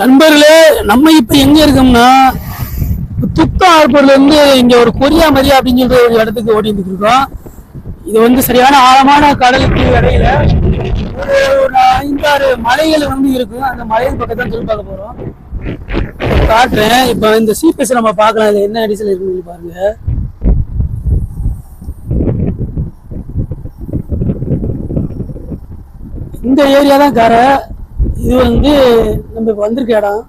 நண்பர்களே நம்ம இப்ப எங்க இருக்கோம்னா துக்கம் ஏற்படுல இருந்து இங்க ஒரு கொரியா மரியா அப்படின்னு சொல்ற ஒரு இடத்துக்கு ஓடி இருக்கோம். இது வந்து சரியான ஆழமான கடலுக்கு இடையில ஒரு ஒரு ஐந்தாறு மலைகள் வந்து இருக்கும் அந்த மலைகள் பக்கத்தான் சொல்லி பார்க்க போறோம். காட்டுறேன். இப்ப இந்த சீபேஸ் நம்ம பார்க்கலாம். இது என்ன அடிசல் இருக்குன்னு சொல்லி பாருங்க. இந்த ஏரியா தான் கரை. இது வந்து நம்ம இப்போ வந்திருக்க இடம்.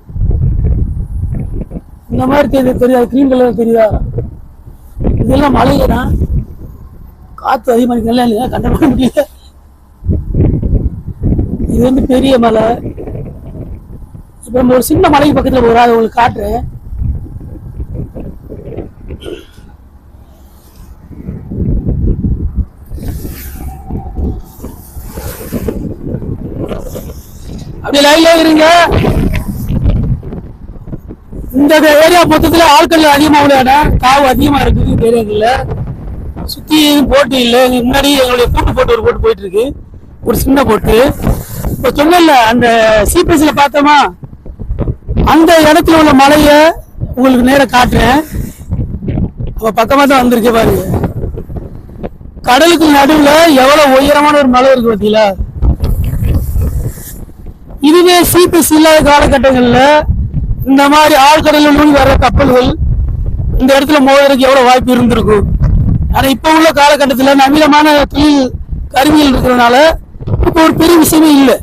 இந்த மாதிரி தெரியுது? தெரியாது. கிரீன் கலர் தெரியுதா? இதெல்லாம் மலையில தான். காற்று அதிகமாக நல்லா இல்லையா? கண்ட முடியல. இது வந்து பெரிய மலை. இப்போ நம்ம ஒரு சின்ன மலைக்கு பக்கத்தில் போகிறோம் அதை உங்களுக்கு காட்டுறேன். அப்படியே லைன்ல இருங்க. இந்த ஏரியா மொத்தத்துல ஆட்கள் அதிகமா உள்ள காவு அதிகமா இருக்குது இந்த ஏரியாக்குள்ள சுத்தி போட்டு இல்ல. முன்னாடி எங்களுடைய கூட்டு போட்டு ஒரு போட்டு போயிட்டு இருக்கு. ஒரு சின்ன போட்டு. இப்ப சொன்னல அந்த சிபிஎஸ்ல பார்த்தோமா? அந்த இடத்துல உள்ள மலைய உங்களுக்கு நேர காட்டுறேன். அப்ப பக்கமா தான் வந்திருக்கே பாருங்க. கடலுக்கு நடுவுல எவ்வளவு உயரமான ஒரு மலை இருக்கு பாத்தீங்களா இதுவே சிபிஎஸ் இல்லாத காலகட்டங்களில் இந்த மாதிரி ஆழ்கடலில் மூழ்கி வர்ற கப்பல்கள் இந்த இடத்துல மோதுறதுக்கு எவ்வளோ வாய்ப்பு இருந்திருக்கும்? ஆனால் இப்போ உள்ள காலகட்டத்தில் நவீனமான தொழில் கருவிகள் இருக்கிறதுனால இப்போ ஒரு பெரிய விஷயமே இல்லை.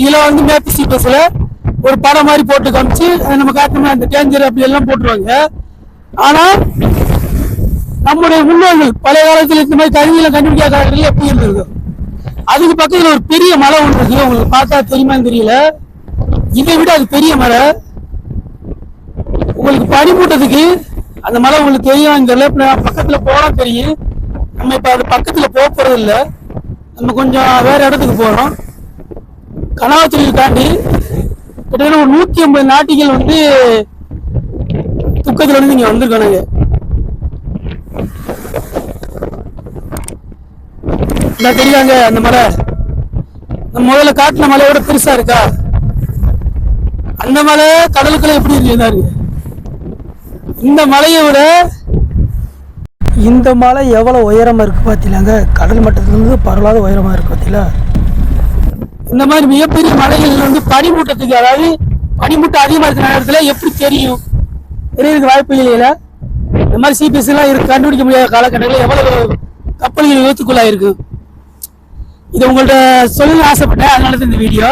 இதில் வந்து மேப் சிபிஎஸ்ல ஒரு படம் மாதிரி போட்டு காமிச்சு அதை நம்ம காட்டணும் அந்த டேஞ்சர் அப்படி எல்லாம் போட்டுருவாங்க. ஆனால் நம்முடைய முன்னோர்கள் பழைய காலத்தில் இந்த மாதிரி கருவிகளை கண்டுபிடிக்காத காலத்தில் எப்படி இருந்திருக்கும்? அதுக்கு பக்கத்துல ஒரு பெரிய மலை ஒன்று இருக்கு. உங்களுக்கு பார்த்தா தெரியுமான்னு தெரியல. இதை விட அது பெரிய மலை. உங்களுக்கு பனிமூட்டத்துக்கு அந்த மலை உங்களுக்கு தெரியும் இந்த பக்கத்துல போனா தெரியும். நம்ம இப்ப அது பக்கத்துல போக போறது இல்ல. நம்ம கொஞ்சம் வேற இடத்துக்கு போறோம். கனவாச்சலில் தாண்டி கிட்டத்தட்ட ஒரு நூத்தி ஐம்பது நாட்டிகள் வந்து துக்கத்துல இருந்து இங்க வந்திருக்கானுங்க. இந்த தெரியாங்க அந்த மலை. முதல்ல காட்டின மலையோட பெருசா இருக்கா? அந்த மலை கடலுக்குள்ள எப்படி இருக்கு இருக்கு இந்த மலையை விட இந்த மலை எவ்வளவு உயரமா இருக்கு பாத்தீங்களாங்க? கடல் மட்டத்திலிருந்து பரவாத உயரமா இருக்கு பாத்தீங்களா? இந்த மாதிரி மிகப்பெரிய மலைகள் வந்து பனிமூட்டத்துக்கு அதாவது பனிமூட்டம் அதிகமா இருக்கிற நேரத்துல எப்படி தெரியும்? தெரியறதுக்கு வாய்ப்பு இல்லையில. இந்த மாதிரி சிபிஎஸ் எல்லாம் இருக்கு கண்டுபிடிக்க முடியாத காலகட்டங்களில் எவ்வளவு கப்பல்கள் விபத்துக்குள்ளாயிருக்கு இது உங்கள்கிட்ட சொல்லணும்னு ஆசைப்பட்டேன் அதனால தான் இந்த வீடியோ.